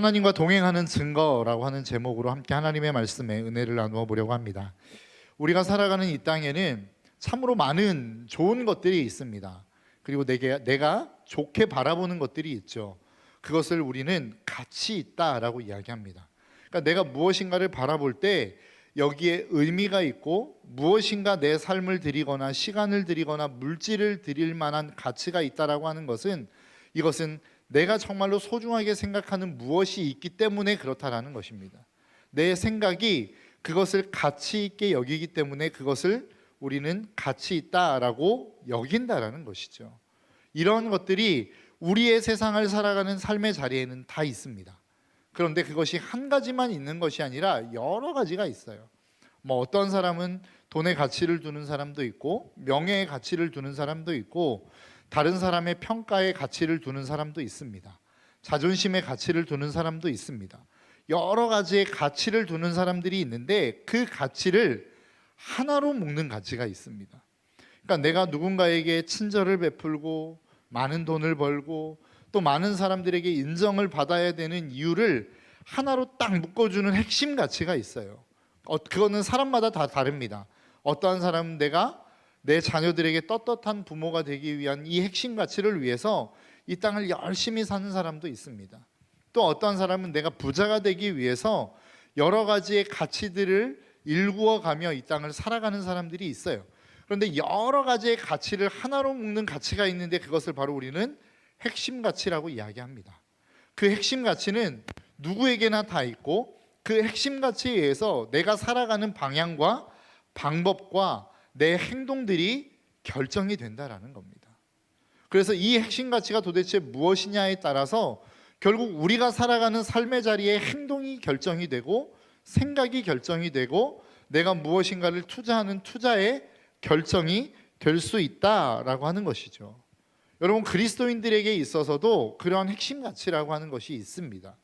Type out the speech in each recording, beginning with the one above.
하나님과 동행하는 증거라고 하는 제목으로 함께 하나님의 말씀에 은혜를 나누어 보려고 합니다. 우리가 살아가는 이 땅에는 참으로 많은 좋은 것들이 있습니다. 그리고 내게 내가 좋게 바라보는 것들이 있죠. 그것을 우리는 가치 있다라고 이야기합니다. 그러니까 내가 무엇인가를 바라볼 때 여기에 의미가 있고 무엇인가 내 삶을 드리거나 시간을 드리거나 물질을 드릴 만한 가치가 있다라고 하는 것은 이것은 내가 정말로 소중하게 생각하는 무엇이 있기 때문에 그렇다라는 것입니다. 내 생각이 그것을 가치 있게 여기기 때문에 그것을 우리는 가치 있다라고 여긴다라는 것이죠. 이런 것들이 우리의 세상을 살아가는 삶의 자리에는 다 있습니다. 그런데 그것이 한 가지만 있는 것이 아니라 여러 가지가 있어요. 뭐 어떤 사람은 돈의 가치를 두는 사람도 있고 명예의 가치를 두는 사람도 있고 다른 사람의 평가의 가치를 두는 사람도 있습니다. 자존심의 가치를 두는 사람도 있습니다. 여러 가지의 가치를 두는 사람들이 있는데 그 가치를 하나로 묶는 가치가 있습니다. 그러니까 내가 누군가에게 친절을 베풀고 많은 돈을 벌고 또 많은 사람들에게 인정을 받아야 되는 이유를 하나로 딱 묶어주는 핵심 가치가 있어요. 어, 그거는 사람마다 다 다릅니다. 어떠한 사람은 내가 내 자녀들에게 떳떳한 부모가 되기 위한 이 핵심 가치를 위해서 이 땅을 열심히 사는 사람도 있습니다. 또 어떠한 사람은 내가 부자가 되기 위해서 여러 가지의 가치들을 일구어 가며 이 땅을 살아가는 사람들이 있어요. 그런데 여러 가지의 가치를 하나로 묶는 가치가 있는데 그것을 바로 우리는 핵심 가치라고 이야기합니다. 그 핵심 가치는 누구에게나 다 있고 그 핵심 가치에 의해서 내가 살아가는 방향과 방법과 내 행동들이 결정이 된다라는 겁니다. 그래서 이 핵심 가치가 도대체 무엇이냐에 따라서 결국 우리가 살아가는 삶의 자리에 행동이 결정이 되고 생각이 결정이 되고 내가 무엇인가를 투자하는 투자의 결정이 될 수 있다라고 하는 것이죠. 여러분 그리스도인들에게 있어서도 그러한 핵심 가치라고 하는 것이 있습니다.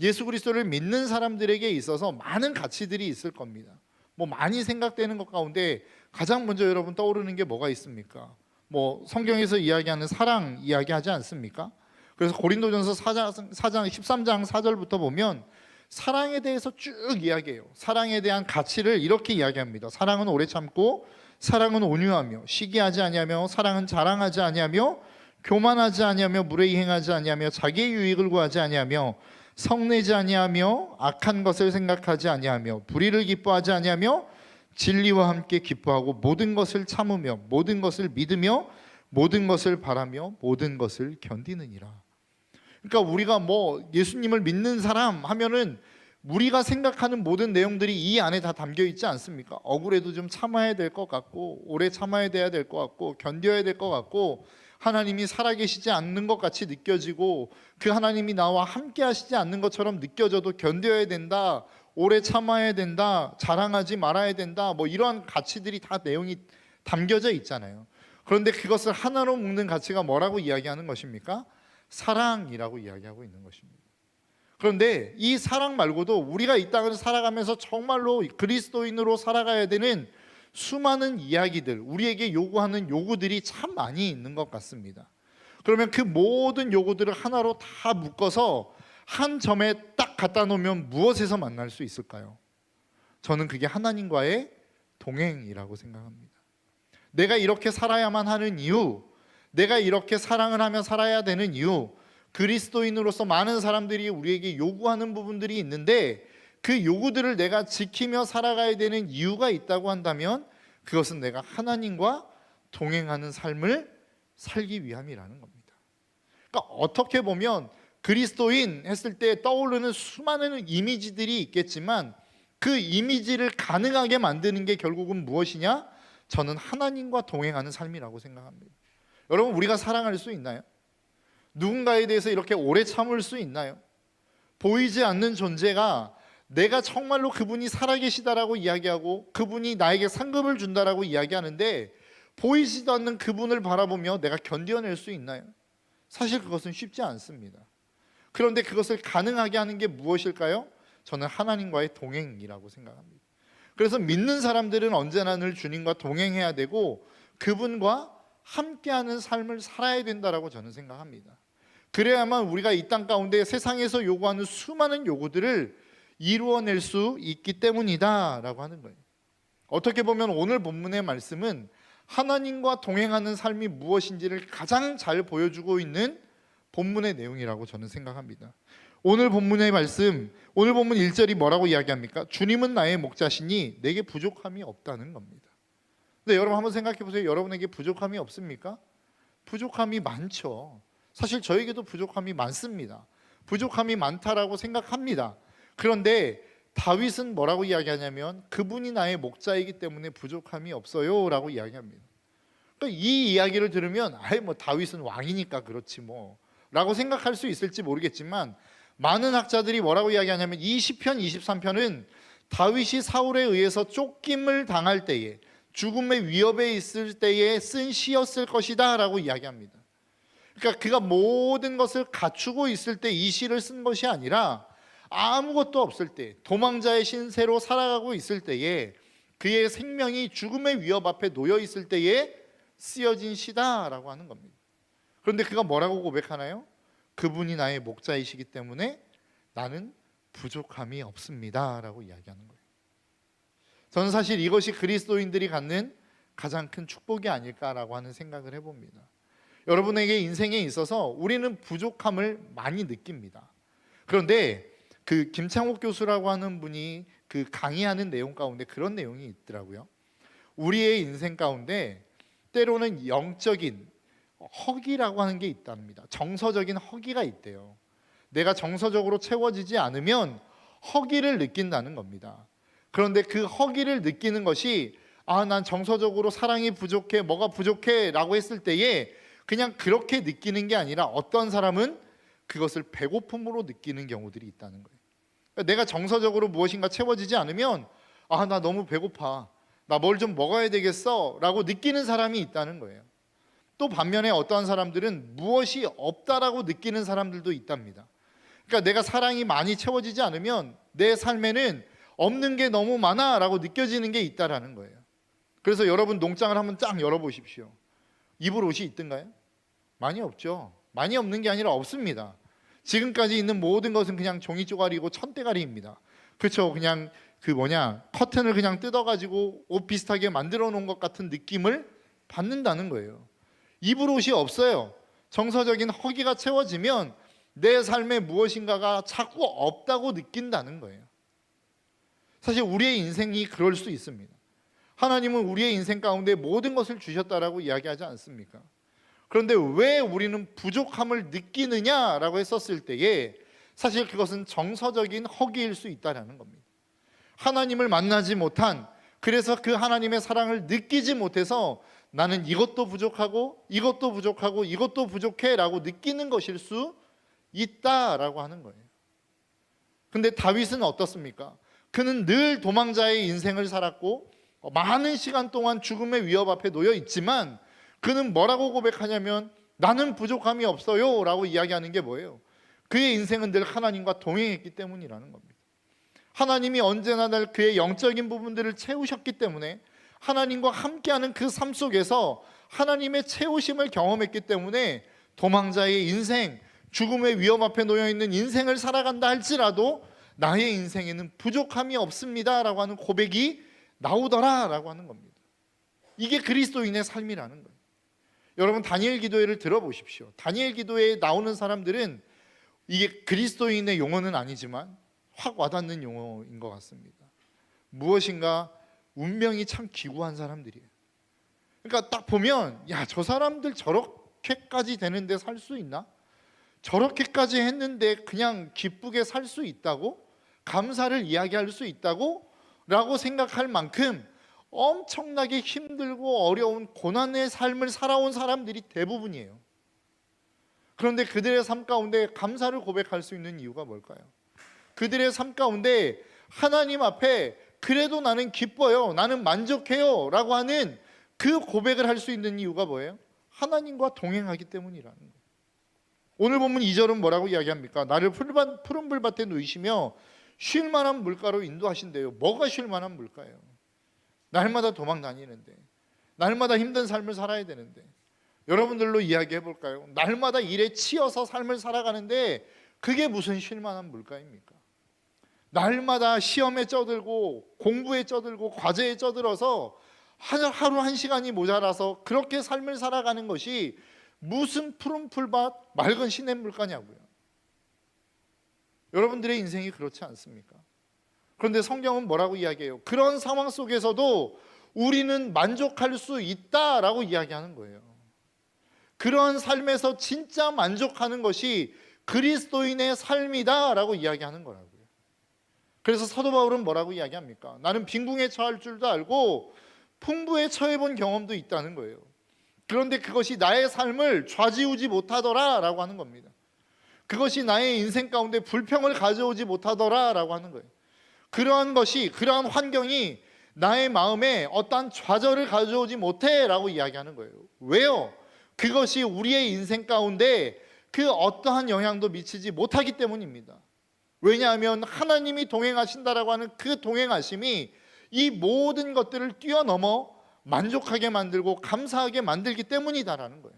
예수 그리스도를 믿는 사람들에게 있어서 많은 가치들이 있을 겁니다. 뭐 많이 생각되는 것 가운데 가장 먼저 여러분 떠오르는 게 뭐가 있습니까? 뭐 성경에서 이야기하는 사랑 이야기하지 않습니까? 그래서 고린도전서 4장, 4장 13장 4절부터 보면 사랑에 대해서 쭉 이야기해요. 사랑에 대한 가치를 이렇게 이야기합니다. 사랑은 오래 참고 사랑은 온유하며 시기하지 아니하며 사랑은 자랑하지 아니하며 교만하지 아니하며 무례히 행하지 아니하며 자기의 유익을 구하지 아니하며 성내지 아니하며 악한 것을 생각하지 아니하며 불의를 기뻐하지 아니하며 진리와 함께 기뻐하고 모든 것을 참으며 모든 것을 믿으며 모든 것을 바라며 모든 것을 견디느니라. 그러니까 우리가 뭐 예수님을 믿는 사람 하면은 우리가 생각하는 모든 내용들이 이 안에 다 담겨 있지 않습니까? 억울해도 좀 참아야 될 것 같고 오래 참아야 돼야 될 것 같고 견뎌야 될 것 같고 하나님이 살아계시지 않는 것 같이 느껴지고 그 하나님이 나와 함께 하시지 않는 것처럼 느껴져도 견뎌야 된다. 오래 참아야 된다. 자랑하지 말아야 된다. 뭐 이러한 가치들이 다 내용이 담겨져 있잖아요. 그런데 그것을 하나로 묶는 가치가 뭐라고 이야기하는 것입니까? 사랑이라고 이야기하고 있는 것입니다. 그런데 이 사랑 말고도 우리가 이 땅을 살아가면서 정말로 그리스도인으로 살아가야 되는 수많은 이야기들, 우리에게 요구하는 요구들이 참 많이 있는 것 같습니다. 그러면 그 모든 요구들을 하나로 다 묶어서 한 점에 딱 갖다 놓으면 무엇에서 만날 수 있을까요? 저는 그게 하나님과의 동행이라고 생각합니다. 내가 이렇게 살아야만 하는 이유, 내가 이렇게 사랑을 하며 살아야 되는 이유, 그리스도인으로서 많은 사람들이 우리에게 요구하는 부분들이 있는데 그 요구들을 내가 지키며 살아가야 되는 이유가 있다고 한다면 그것은 내가 하나님과 동행하는 삶을 살기 위함이라는 겁니다. 그러니까 어떻게 보면 그리스도인 했을 때 떠오르는 수많은 이미지들이 있겠지만 그 이미지를 가능하게 만드는 게 결국은 무엇이냐? 저는 하나님과 동행하는 삶이라고 생각합니다. 여러분 우리가 사랑할 수 있나요? 누군가에 대해서 이렇게 오래 참을 수 있나요? 보이지 않는 존재가 내가 정말로 그분이 살아계시다라고 이야기하고 그분이 나에게 상급을 준다라고 이야기하는데 보이지도 않는 그분을 바라보며 내가 견뎌낼 수 있나요? 사실 그것은 쉽지 않습니다. 그런데 그것을 가능하게 하는 게 무엇일까요? 저는 하나님과의 동행이라고 생각합니다. 그래서 믿는 사람들은 언제나 늘 주님과 동행해야 되고 그분과 함께하는 삶을 살아야 된다라고 저는 생각합니다. 그래야만 우리가 이 땅 가운데 세상에서 요구하는 수많은 요구들을 이루어낼 수 있기 때문이다 라고 하는 거예요. 어떻게 보면 오늘 본문의 말씀은 하나님과 동행하는 삶이 무엇인지를 가장 잘 보여주고 있는 본문의 내용이라고 저는 생각합니다. 오늘 본문의 말씀, 오늘 본문 1절이 뭐라고 이야기합니까? 주님은 나의 목자시니 내게 부족함이 없다는 겁니다. 근데 여러분 한번 생각해 보세요. 여러분에게 부족함이 없습니까? 부족함이 많죠. 사실 저에게도 부족함이 많습니다. 부족함이 많다라고 생각합니다. 그런데 다윗은 뭐라고 이야기하냐면 그분이 나의 목자이기 때문에 부족함이 없어요라고 이야기합니다. 그러니까 이 이야기를 들으면 아예 뭐 다윗은 왕이니까 그렇지 뭐라고 생각할 수 있을지 모르겠지만 많은 학자들이 뭐라고 이야기하냐면 20편 23편은 다윗이 사울에 의해서 쫓김을 당할 때에 죽음의 위협에 있을 때에 쓴 시였을 것이다라고 이야기합니다. 그러니까 그가 모든 것을 갖추고 있을 때 이 시를 쓴 것이 아니라 아무것도 없을 때 도망자의 신세로 살아가고 있을 때에 그의 생명이 죽음의 위협 앞에 놓여 있을 때에 쓰여진 시다라고 하는 겁니다. 그런데 그가 뭐라고 고백하나요? 그분이 나의 목자이시기 때문에 나는 부족함이 없습니다라고 이야기하는 거예요. 저는 사실 이것이 그리스도인들이 갖는 가장 큰 축복이 아닐까라고 하는 생각을 해봅니다. 여러분에게 인생에 있어서 우리는 부족함을 많이 느낍니다. 그런데 그 김창옥 교수라고 하는 분이 그 강의하는 내용 가운데 그런 내용이 있더라고요. 우리의 인생 가운데 때로는 영적인 허기라고 하는 게 있답니다. 정서적인 허기가 있대요. 내가 정서적으로 채워지지 않으면 허기를 느낀다는 겁니다. 그런데 그 허기를 느끼는 것이 아, 난 정서적으로 사랑이 부족해, 뭐가 부족해 라고 했을 때에 그냥 그렇게 느끼는 게 아니라 어떤 사람은 그것을 배고픔으로 느끼는 경우들이 있다는 거예요. 내가 정서적으로 무엇인가 채워지지 않으면 아, 나 너무 배고파. 나 뭘 좀 먹어야 되겠어. 라고 느끼는 사람이 있다는 거예요. 또 반면에 어떠한 사람들은 무엇이 없다라고 느끼는 사람들도 있답니다. 그러니까 내가 사랑이 많이 채워지지 않으면 내 삶에는 없는 게 너무 많아라고 느껴지는 게 있다라는 거예요. 그래서 여러분 농장을 한번 쫙 열어보십시오. 입을 옷이 있던가요? 많이 없죠. 많이 없는 게 아니라 없습니다. 지금까지 있는 모든 것은 그냥 종이 쪼가리고 천대가리입니다. 그렇죠. 그냥 그 뭐냐 커튼을 그냥 뜯어가지고 옷 비슷하게 만들어 놓은 것 같은 느낌을 받는다는 거예요. 입을 옷이 없어요. 정서적인 허기가 채워지면 내 삶에 무엇인가가 자꾸 없다고 느낀다는 거예요. 사실 우리의 인생이 그럴 수 있습니다. 하나님은 우리의 인생 가운데 모든 것을 주셨다라고 이야기하지 않습니까? 그런데 왜 우리는 부족함을 느끼느냐라고 했었을 때에 사실 그것은 정서적인 허기일 수 있다라는 겁니다. 하나님을 만나지 못한 그래서 그 하나님의 사랑을 느끼지 못해서 나는 이것도 부족하고 이것도 부족하고 이것도 부족해라고 느끼는 것일 수 있다라고 하는 거예요. 근데 다윗은 어떻습니까? 그는 늘 도망자의 인생을 살았고 많은 시간 동안 죽음의 위협 앞에 놓여 있지만 그는 뭐라고 고백하냐면 나는 부족함이 없어요 라고 이야기하는 게 뭐예요? 그의 인생은 늘 하나님과 동행했기 때문이라는 겁니다. 하나님이 언제나 날 그의 영적인 부분들을 채우셨기 때문에 하나님과 함께하는 그 삶 속에서 하나님의 채우심을 경험했기 때문에 도망자의 인생, 죽음의 위험 앞에 놓여 있는 인생을 살아간다 할지라도 나의 인생에는 부족함이 없습니다라고 하는 고백이 나오더라라고 하는 겁니다. 이게 그리스도인의 삶이라는 거예요. 여러분 다니엘 기도회를 들어보십시오. 다니엘 기도회에 나오는 사람들은 이게 그리스도인의 용어는 아니지만 확 와닿는 용어인 것 같습니다. 무엇인가 운명이 참 기구한 사람들이에요. 그러니까 딱 보면 야 저 사람들 저렇게까지 되는데 살 수 있나? 저렇게까지 했는데 그냥 기쁘게 살 수 있다고? 감사를 이야기할 수 있다고? 라고 생각할 만큼 엄청나게 힘들고 어려운 고난의 삶을 살아온 사람들이 대부분이에요. 그런데 그들의 삶 가운데 감사를 고백할 수 있는 이유가 뭘까요? 그들의 삶 가운데 하나님 앞에 그래도 나는 기뻐요. 나는 만족해요. 라고 하는 그 고백을 할 수 있는 이유가 뭐예요? 하나님과 동행하기 때문이라는 거예요. 오늘 보면 2절은 뭐라고 이야기합니까? 나를 푸른 불밭에 누이시며 쉴 만한 물가로 인도하신대요. 뭐가 쉴 만한 물가예요? 날마다 도망 다니는데 날마다 힘든 삶을 살아야 되는데 여러분들로 이야기해 볼까요? 날마다 일에 치여서 삶을 살아가는데 그게 무슨 쉴만한 물가입니까? 날마다 시험에 쩌들고 공부에 쩌들고 과제에 쩌들어서 하- 하루 한 시간이 모자라서 그렇게 삶을 살아가는 것이 무슨 푸른 풀밭 맑은 시냇 물가냐고요. 여러분들의 인생이 그렇지 않습니까? 그런데 성경은 뭐라고 이야기해요? 그런 상황 속에서도 우리는 만족할 수 있다라고 이야기하는 거예요. 그런 삶에서 진짜 만족하는 것이 그리스도인의 삶이다라고 이야기하는 거라고요. 그래서 사도 바울은 뭐라고 이야기합니까? 나는 빈궁에 처할 줄도 알고 풍부에 처해 본 경험도 있다는 거예요. 그런데 그것이 나의 삶을 좌지우지 못하더라라고 하는 겁니다. 그것이 나의 인생 가운데 불평을 가져오지 못하더라라고 하는 거예요. 그러한 것이 그러한 환경이 나의 마음에 어떠한 좌절을 가져오지 못해라고 이야기하는 거예요. 왜요? 그것이 우리의 인생 가운데 그 어떠한 영향도 미치지 못하기 때문입니다. 왜냐하면 하나님이 동행하신다라고 하는 그 동행하심이 이 모든 것들을 뛰어넘어 만족하게 만들고 감사하게 만들기 때문이다라는 거예요.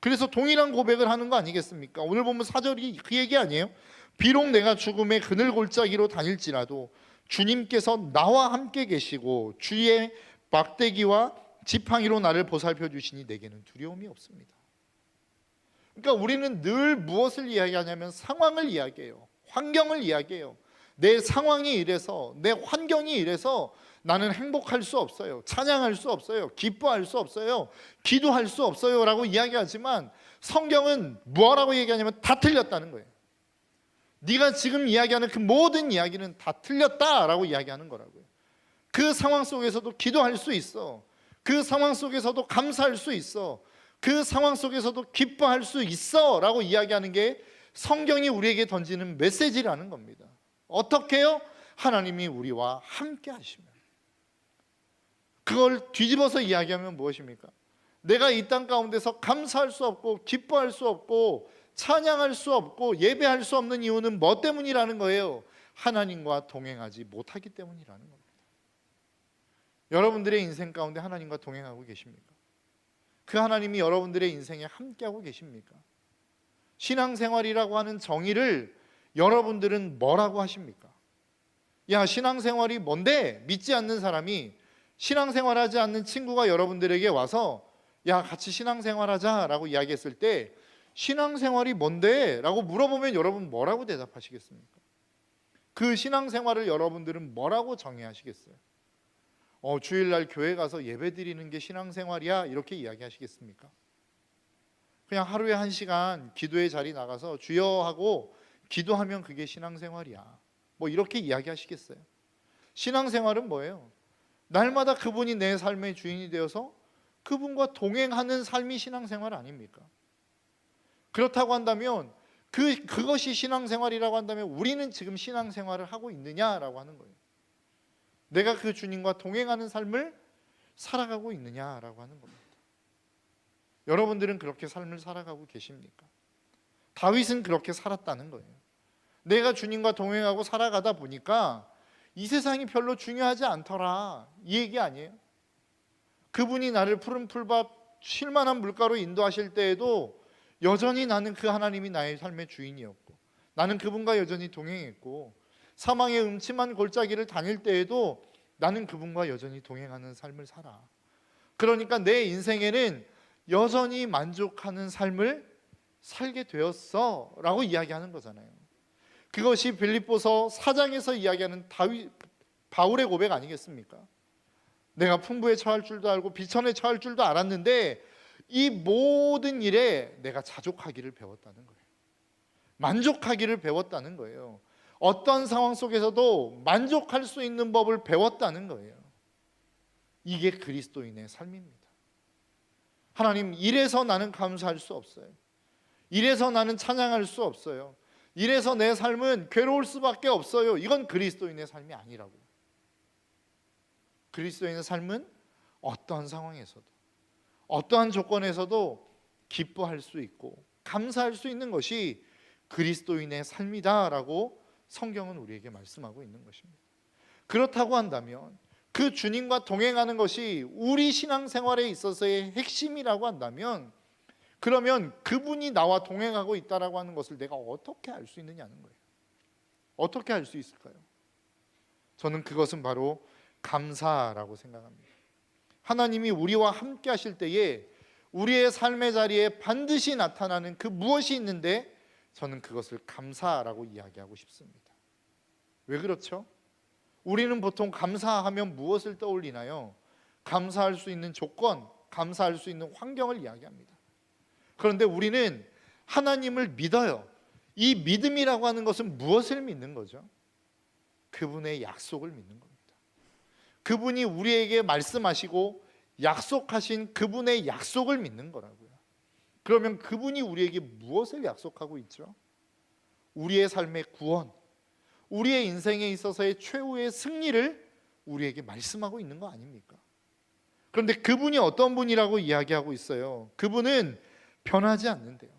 그래서 동일한 고백을 하는 거 아니겠습니까? 오늘 보면 사절이 그 얘기 아니에요? 비록 내가 죽음의 그늘 골짜기로 다닐지라도 주님께서 나와 함께 계시고 주의 막대기와 지팡이로 나를 보살펴 주시니 내게는 두려움이 없습니다. 그러니까 우리는 늘 무엇을 이야기하냐면 상황을 이야기해요. 환경을 이야기해요. 내 상황이 이래서 내 환경이 이래서 나는 행복할 수 없어요. 찬양할 수 없어요. 기뻐할 수 없어요. 기도할 수 없어요라고 이야기하지만 성경은 뭐라고 얘기하냐면 다 틀렸다는 거예요. 네가 지금 이야기하는 그 모든 이야기는 다 틀렸다라고 이야기하는 거라고요. 그 상황 속에서도 기도할 수 있어. 그 상황 속에서도 감사할 수 있어. 그 상황 속에서도 기뻐할 수 있어라고 이야기하는 게 성경이 우리에게 던지는 메시지라는 겁니다. 어떻게요? 하나님이 우리와 함께 하시면. 그걸 뒤집어서 이야기하면 무엇입니까? 내가 이 땅 가운데서 감사할 수 없고 기뻐할 수 없고 찬양할 수 없고 예배할 수 없는 이유는 뭐 때문이라는 거예요? 하나님과 동행하지 못하기 때문이라는 겁니다. 여러분들의 인생 가운데 하나님과 동행하고 계십니까? 그 하나님이 여러분들의 인생에 함께하고 계십니까? 신앙생활이라고 하는 정의를 여러분들은 뭐라고 하십니까? 야, 신앙생활이 뭔데? 믿지 않는 사람이 신앙생활하지 않는 친구가 여러분들에게 와서 야, 같이 신앙생활하자라고 이야기했을 때 신앙생활이 뭔데? 라고 물어보면 여러분 뭐라고 대답하시겠습니까? 그 신앙생활을 여러분들은 뭐라고 정의하시겠어요? 어, 주일날 교회 가서 예배 드리는 게 신앙생활이야 이렇게 이야기하시겠습니까? 그냥 하루에 한 시간 기도의 자리 나가서 주여 하고 기도하면 그게 신앙생활이야. 뭐 이렇게 이야기하시겠어요? 신앙생활은 뭐예요? 날마다 그분이 내 삶의 주인이 되어서 그분과 동행하는 삶이 신앙생활 아닙니까? 그렇다고 한다면 그 그것이 신앙생활이라고 한다면 우리는 지금 신앙생활을 하고 있느냐라고 하는 거예요. 내가 그 주님과 동행하는 삶을 살아가고 있느냐라고 하는 겁니다. 여러분들은 그렇게 삶을 살아가고 계십니까? 다윗은 그렇게 살았다는 거예요. 내가 주님과 동행하고 살아가다 보니까 이 세상이 별로 중요하지 않더라. 이 얘기 아니에요? 그분이 나를 푸른 풀밭 쉴만한 물가로 인도하실 때에도 여전히 나는 그 하나님이 나의 삶의 주인이었고 나는 그분과 여전히 동행했고 사망의 음침한 골짜기를 다닐 때에도 나는 그분과 여전히 동행하는 삶을 살아. 그러니까 내 인생에는 여전히 만족하는 삶을 살게 되었어라고 이야기하는 거잖아요. 그것이 빌립보서 4장에서 이야기하는 다윗 바울의 고백 아니겠습니까? 내가 풍부에 처할 줄도 알고 비천에 처할 줄도 알았는데 이 모든 일에 내가 자족하기를 배웠다는 거예요. 만족하기를 배웠다는 거예요. 어떤 상황 속에서도 만족할 수 있는 법을 배웠다는 거예요. 이게 그리스도인의 삶입니다. 하나님, 이래서 나는 감사할 수 없어요. 이래서 나는 찬양할 수 없어요. 이래서 내 삶은 괴로울 수밖에 없어요. 이건 그리스도인의 삶이 아니라고요. 그리스도인의 삶은 어떠한 상황에서도 어떠한 조건에서도 기뻐할 수 있고 감사할 수 있는 것이 그리스도인의 삶이다라고 성경은 우리에게 말씀하고 있는 것입니다. 그렇다고 한다면 그 주님과 동행하는 것이 우리 신앙생활에 있어서의 핵심이라고 한다면 그러면 그분이 나와 동행하고 있다라고 하는 것을 내가 어떻게 알 수 있느냐는 거예요. 어떻게 알 수 있을까요? 저는 그것은 바로 감사라고 생각합니다. 하나님이 우리와 함께 하실 때에 우리의 삶의 자리에 반드시 나타나는 그 무엇이 있는데 저는 그것을 감사라고 이야기하고 싶습니다. 왜 그렇죠? 우리는 보통 감사하면 무엇을 떠올리나요? 감사할 수 있는 조건, 감사할 수 있는 환경을 이야기합니다. 그런데 우리는 하나님을 믿어요. 이 믿음이라고 하는 것은 무엇을 믿는 거죠? 그분의 약속을 믿는 겁니다. 그분이 우리에게 말씀하시고 약속하신 그분의 약속을 믿는 거라고요. 그러면 그분이 우리에게 무엇을 약속하고 있죠? 우리의 삶의 구원, 우리의 인생에 있어서의 최후의 승리를 우리에게 말씀하고 있는 거 아닙니까? 그런데 그분이 어떤 분이라고 이야기하고 있어요. 그분은 변하지 않는데요.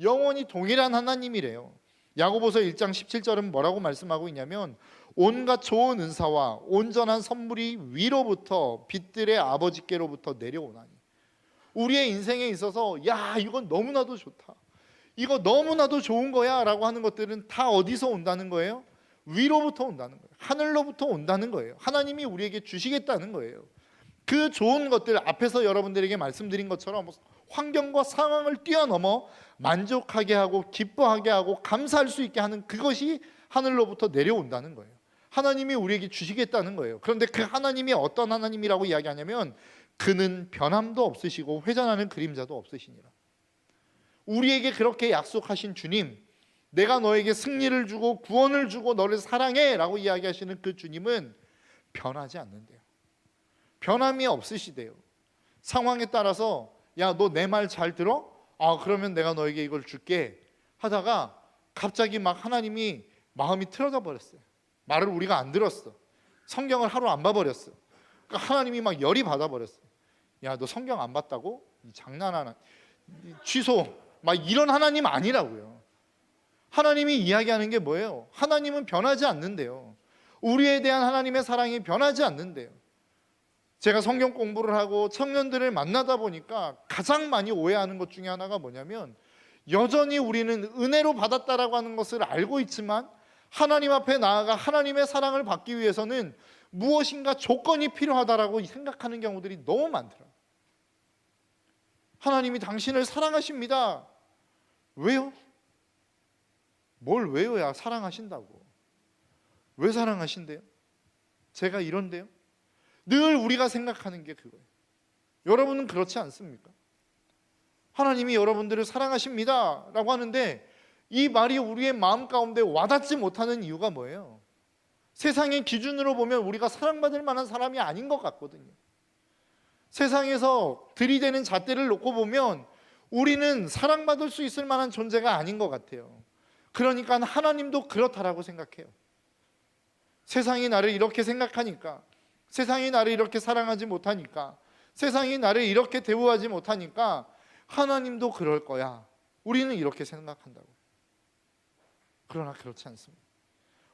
영원히 동일한 하나님이래요. 야고보서 1장 17절은 뭐라고 말씀하고 있냐면 온갖 좋은 은사와 온전한 선물이 위로부터 빛들의 아버지께로부터 내려오나니 우리의 인생에 있어서 야 이건 너무나도 좋다. 이거 너무나도 좋은 거야 라고 하는 것들은 다 어디서 온다는 거예요? 위로부터 온다는 거예요. 하늘로부터 온다는 거예요. 하나님이 우리에게 주시겠다는 거예요. 그 좋은 것들 앞에서 여러분들에게 말씀드린 것처럼 환경과 상황을 뛰어넘어 만족하게 하고 기뻐하게 하고 감사할 수 있게 하는 그것이 하늘로부터 내려온다는 거예요. 하나님이 우리에게 주시겠다는 거예요. 그런데 그 하나님이 어떤 하나님이라고 이야기하냐면 그는 변함도 없으시고 회전하는 그림자도 없으시니라. 우리에게 그렇게 약속하신 주님, 내가 너에게 승리를 주고 구원을 주고 너를 사랑해라고 이야기하시는 그 주님은 변하지 않는데요. 변함이 없으시대요. 상황에 따라서 야 너 내 말 잘 들어? 아 그러면 내가 너에게 이걸 줄게 하다가 갑자기 막 하나님이 마음이 틀어져 버렸어요. 말을 우리가 안 들었어. 성경을 하루 안 봐버렸어. 그러니까 하나님이 막 열이 받아버렸어. 야 너 성경 안 봤다고? 이 장난하나? 이 취소. 막 이런 하나님 아니라고요. 하나님이 이야기하는 게 뭐예요? 하나님은 변하지 않는데요. 우리에 대한 하나님의 사랑이 변하지 않는데요. 제가 성경 공부를 하고 청년들을 만나다 보니까 가장 많이 오해하는 것 중에 하나가 뭐냐면 여전히 우리는 은혜로 받았다라고 하는 것을 알고 있지만 하나님 앞에 나아가 하나님의 사랑을 받기 위해서는 무엇인가 조건이 필요하다라고 생각하는 경우들이 너무 많더라고요. 하나님이 당신을 사랑하십니다. 왜요? 뭘 왜요야 사랑하신다고. 왜 사랑하신대요? 제가 이런데요? 늘 우리가 생각하는 게 그거예요. 여러분은 그렇지 않습니까? 하나님이 여러분들을 사랑하십니다. 라고 하는데 이 말이 우리의 마음 가운데 와닿지 못하는 이유가 뭐예요? 세상의 기준으로 보면 우리가 사랑받을 만한 사람이 아닌 것 같거든요. 세상에서 들이대는 잣대를 놓고 보면 우리는 사랑받을 수 있을 만한 존재가 아닌 것 같아요. 그러니까 하나님도 그렇다라고 생각해요. 세상이 나를 이렇게 생각하니까 세상이 나를 이렇게 사랑하지 못하니까 세상이 나를 이렇게 대우하지 못하니까 하나님도 그럴 거야. 우리는 이렇게 생각한다고. 그러나 그렇지 않습니다.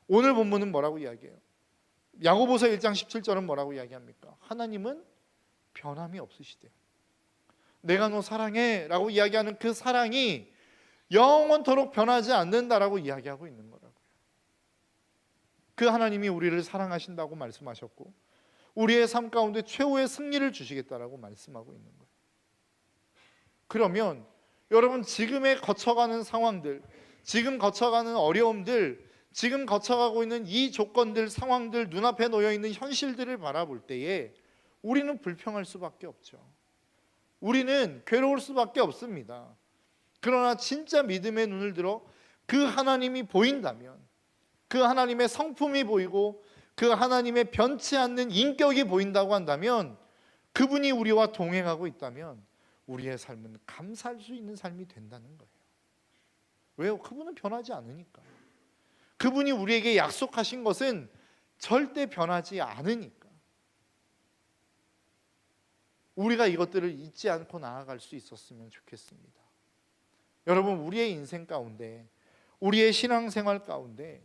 오늘 본문은 뭐라고 이야기해요? 야고보서 1장 17절은 뭐라고 이야기합니까? 하나님은 변함이 없으시대요. 내가 너 사랑해라고 이야기하는 그 사랑이 영원토록 변하지 않는다라고 이야기하고 있는 거라고요. 그 하나님이 우리를 사랑하신다고 말씀하셨고 우리의 삶 가운데 최후의 승리를 주시겠다라고 말씀하고 있는 거예요. 그러면 여러분 지금의 거쳐가는 상황들, 지금 거쳐가는 어려움들, 지금 거쳐가고 있는 이 조건들, 상황들, 눈앞에 놓여 있는 현실들을 바라볼 때에 우리는 불평할 수밖에 없죠. 우리는 괴로울 수밖에 없습니다. 그러나 진짜 믿음의 눈을 들어 그 하나님이 보인다면, 그 하나님의 성품이 보이고 그 하나님의 변치 않는 인격이 보인다고 한다면 그분이 우리와 동행하고 있다면 우리의 삶은 감사할 수 있는 삶이 된다는 거예요. 왜요? 그분은 변하지 않으니까. 그분이 우리에게 약속하신 것은 절대 변하지 않으니까. 우리가 이것들을 잊지 않고 나아갈 수 있었으면 좋겠습니다. 여러분, 우리의 인생 가운데, 우리의 신앙생활 가운데,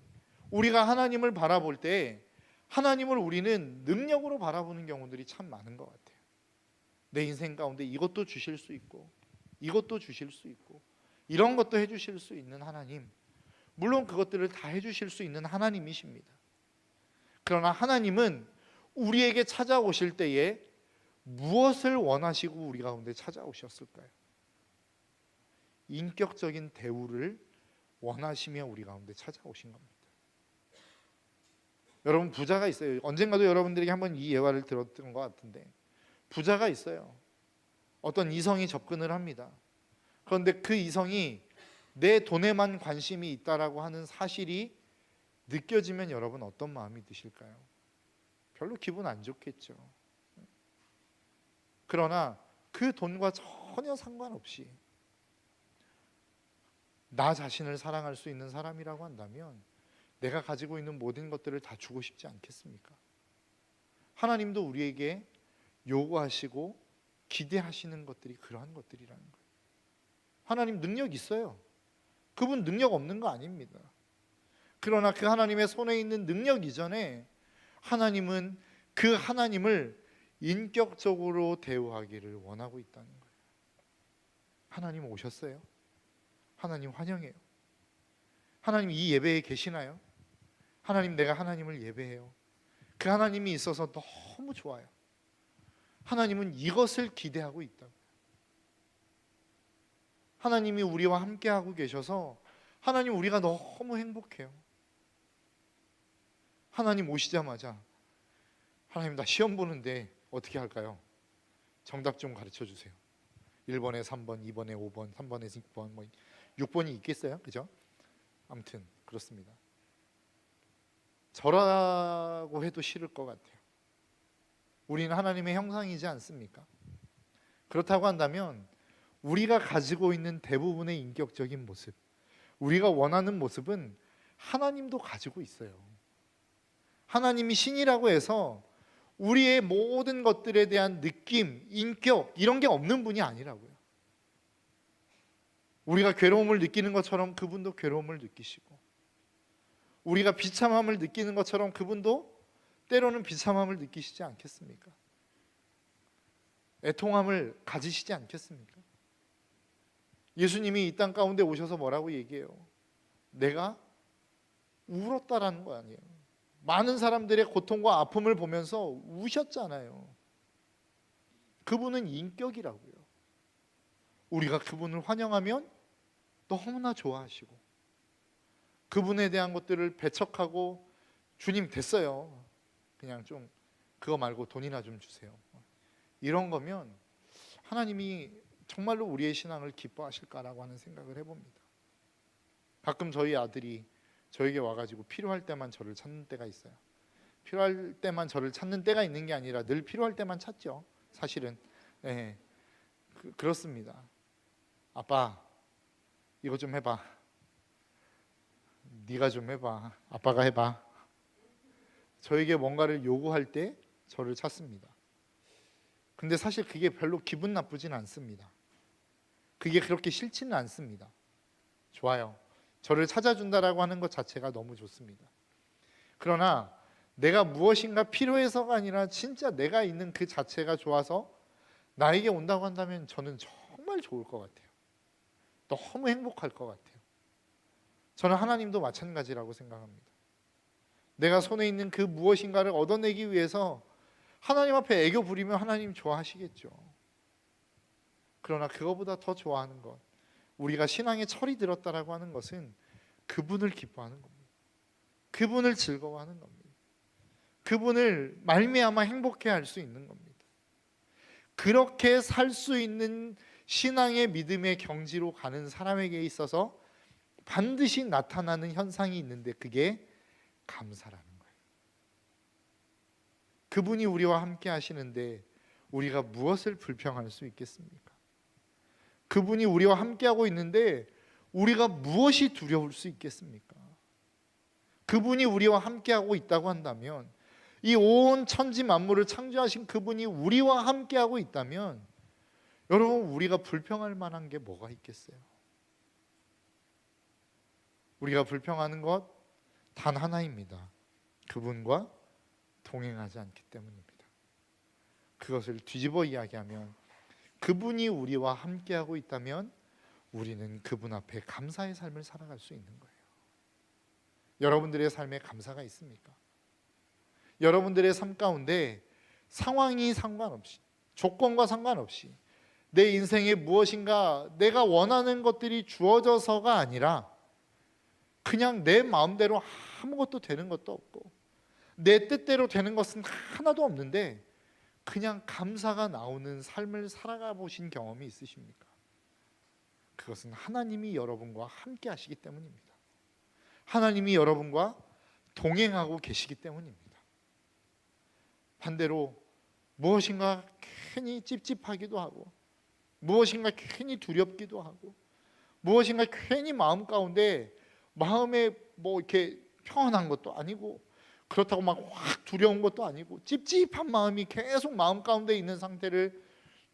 우리가 하나님을 바라볼 때 하나님을 우리는 능력으로 바라보는 경우들이 참 많은 것 같아요. 내 인생 가운데 이것도 주실 수 있고 이것도 주실 수 있고 이런 것도 해주실 수 있는 하나님. 물론 그것들을 다 해주실 수 있는 하나님이십니다. 그러나 하나님은 우리에게 찾아오실 때에 무엇을 원하시고 우리 가운데 찾아오셨을까요? 인격적인 대우를 원하시며 우리 가운데 찾아오신 겁니다. 여러분 부자가 있어요. 언젠가도 여러분들에게 한번 이 예화를 들었던 것 같은데 부자가 있어요. 어떤 이성이 접근을 합니다. 그런데 그 이성이 내 돈에만 관심이 있다라고 하는 사실이 느껴지면 여러분 어떤 마음이 드실까요? 별로 기분 안 좋겠죠. 그러나 그 돈과 전혀 상관없이 나 자신을 사랑할 수 있는 사람이라고 한다면 내가 가지고 있는 모든 것들을 다 주고 싶지 않겠습니까? 하나님도 우리에게 요구하시고 기대하시는 것들이 그러한 것들이라는 거예요. 하나님 능력 있어요. 그분 능력 없는 거 아닙니다. 그러나 그 하나님의 손에 있는 능력 이전에 하나님은 그 하나님을 인격적으로 대우하기를 원하고 있다는 거예요. 하나님 오셨어요? 하나님 환영해요. 하나님 이 예배에 계시나요? 하나님 내가 하나님을 예배해요. 그 하나님이 있어서 너무 좋아요. 하나님은 이것을 기대하고 있다고. 하나님이 우리와 함께 하고 계셔서 하나님 우리가 너무 행복해요. 하나님 오시자마자 하나님 나 시험 보는데 어떻게 할까요? 정답 좀 가르쳐 주세요. 1번에 3번, 2번에 5번, 3번에 6번, 뭐 6번이 있겠어요? 그죠? 아무튼 그렇습니다. 저라고 해도 싫을 것 같아요. 우리는 하나님의 형상이지 않습니까? 그렇다고 한다면 우리가 가지고 있는 대부분의 인격적인 모습, 우리가 원하는 모습은 하나님도 가지고 있어요. 하나님이 신이라고 해서 우리의 모든 것들에 대한 느낌, 인격 이런 게 없는 분이 아니라고요. 우리가 괴로움을 느끼는 것처럼 그분도 괴로움을 느끼시고 우리가 비참함을 느끼는 것처럼 그분도 때로는 비참함을 느끼시지 않겠습니까? 애통함을 가지시지 않겠습니까? 예수님이 이 땅 가운데 오셔서 뭐라고 얘기해요? 내가 울었다라는 거 아니에요. 많은 사람들의 고통과 아픔을 보면서 우셨잖아요. 그분은 인격이라고요. 우리가 그분을 환영하면 너무나 좋아하시고 그분에 대한 것들을 배척하고 주님 됐어요. 그냥 좀 그거 말고 돈이나 좀 주세요. 이런 거면 하나님이 정말로 우리의 신앙을 기뻐하실까라고 하는 생각을 해봅니다. 가끔 저희 아들이 저에게 와가지고 필요할 때만 저를 찾는 때가 있어요. 필요할 때만 저를 찾는 때가 있는 게 아니라 늘 필요할 때만 찾죠. 사실은 네, 그, 그렇습니다. 아빠 이거 좀 해봐. 네가 좀 해봐. 아빠가 해봐. 저에게 뭔가를 요구할 때 저를 찾습니다. 근데 사실 그게 별로 기분 나쁘진 않습니다. 그게 그렇게 싫지는 않습니다. 좋아요. 저를 찾아준다라고 하는 것 자체가 너무 좋습니다. 그러나 내가 무엇인가 필요해서가 아니라 진짜 내가 있는 그 자체가 좋아서 나에게 온다고 한다면 저는 정말 좋을 것 같아요. 너무 행복할 것 같아요. 저는 하나님도 마찬가지라고 생각합니다. 내가 손에 있는 그 무엇인가를 얻어내기 위해서 하나님 앞에 애교 부리면 하나님 좋아하시겠죠. 그러나 그거보다 더 좋아하는 것, 우리가 신앙에 철이 들었다라고 하는 것은 그분을 기뻐하는 겁니다. 그분을 즐거워하는 겁니다. 그분을 말미암아 행복해 할 수 있는 겁니다. 그렇게 살 수 있는 신앙의 믿음의 경지로 가는 사람에게 있어서 반드시 나타나는 현상이 있는데 그게 감사라는 거예요. 그분이 우리와 함께 하시는데 우리가 무엇을 불평할 수 있겠습니까? 그분이 우리와 함께하고 있는데 우리가 무엇이 두려울 수 있겠습니까? 그분이 우리와 함께하고 있다고 한다면 이 온 천지 만물을 창조하신 그분이 우리와 함께하고 있다면 여러분 우리가 불평할 만한 게 뭐가 있겠어요? 우리가 불평하는 것 단 하나입니다. 그분과 동행하지 않기 때문입니다. 그것을 뒤집어 이야기하면 그분이 우리와 함께하고 있다면 우리는 그분 앞에 감사의 삶을 살아갈 수 있는 거예요. 여러분들의 삶에 감사가 있습니까? 여러분들의 삶 가운데 상황이 상관없이 조건과 상관없이 내 인생에 무엇인가 내가 원하는 것들이 주어져서가 아니라 그냥 내 마음대로 아무것도 되는 것도 없고 내 뜻대로 되는 것은 하나도 없는데 그냥 감사가 나오는 삶을 살아가 보신 경험이 있으십니까? 그것은 하나님이 여러분과 함께 하시기 때문입니다. 하나님이 여러분과 동행하고 계시기 때문입니다. 반대로 무엇인가 괜히 찝찝하기도 하고 무엇인가 괜히 두렵기도 하고 무엇인가 괜히 마음 가운데 마음에 뭐 이렇게 평안한 것도 아니고 그렇다고 막 확 두려운 것도 아니고 찝찝한 마음이 계속 마음 가운데 있는 상태를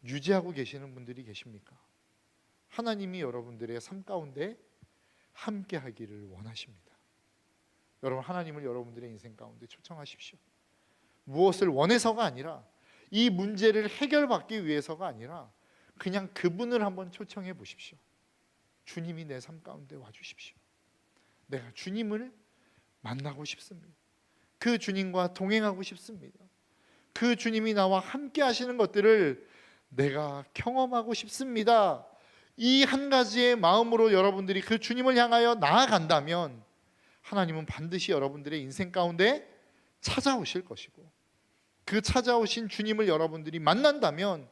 유지하고 계시는 분들이 계십니까? 하나님이 여러분들의 삶 가운데 함께 하기를 원하십니다. 여러분 하나님을 여러분들의 인생 가운데 초청하십시오. 무엇을 원해서가 아니라 이 문제를 해결받기 위해서가 아니라 그냥 그분을 한번 초청해 보십시오. 주님이 내 삶 가운데 와 주십시오. 내가 주님을 만나고 싶습니다. 그 주님과 동행하고 싶습니다. 그 주님이 나와 함께 하시는 것들을 내가 경험하고 싶습니다. 이 한 가지의 마음으로 여러분들이 그 주님을 향하여 나아간다면 하나님은 반드시 여러분들의 인생 가운데 찾아오실 것이고 그 찾아오신 주님을 여러분들이 만난다면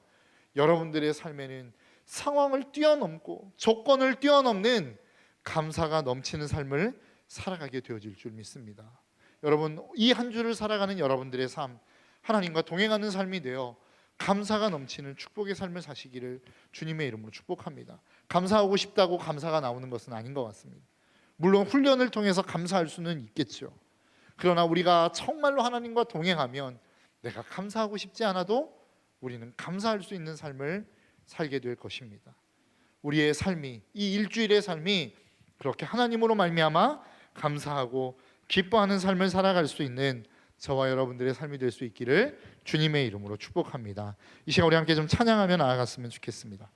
여러분들의 삶에는 상황을 뛰어넘고 조건을 뛰어넘는 감사가 넘치는 삶을 살아가게 되어질 줄 믿습니다. 여러분 이 한 주를 살아가는 여러분들의 삶 하나님과 동행하는 삶이 되어 감사가 넘치는 축복의 삶을 사시기를 주님의 이름으로 축복합니다. 감사하고 싶다고 감사가 나오는 것은 아닌 것 같습니다. 물론 훈련을 통해서 감사할 수는 있겠죠. 그러나 우리가 정말로 하나님과 동행하면 내가 감사하고 싶지 않아도 우리는 감사할 수 있는 삶을 살게 될 것입니다. 우리의 삶이 이 일주일의 삶이 그렇게 하나님으로 말미암아 감사하고 기뻐하는 삶을 살아갈 수 있는 저와 여러분들의 삶이 될 수 있기를 주님의 이름으로 축복합니다. 이 시간 우리 함께 좀 찬양하며 나아갔으면 좋겠습니다.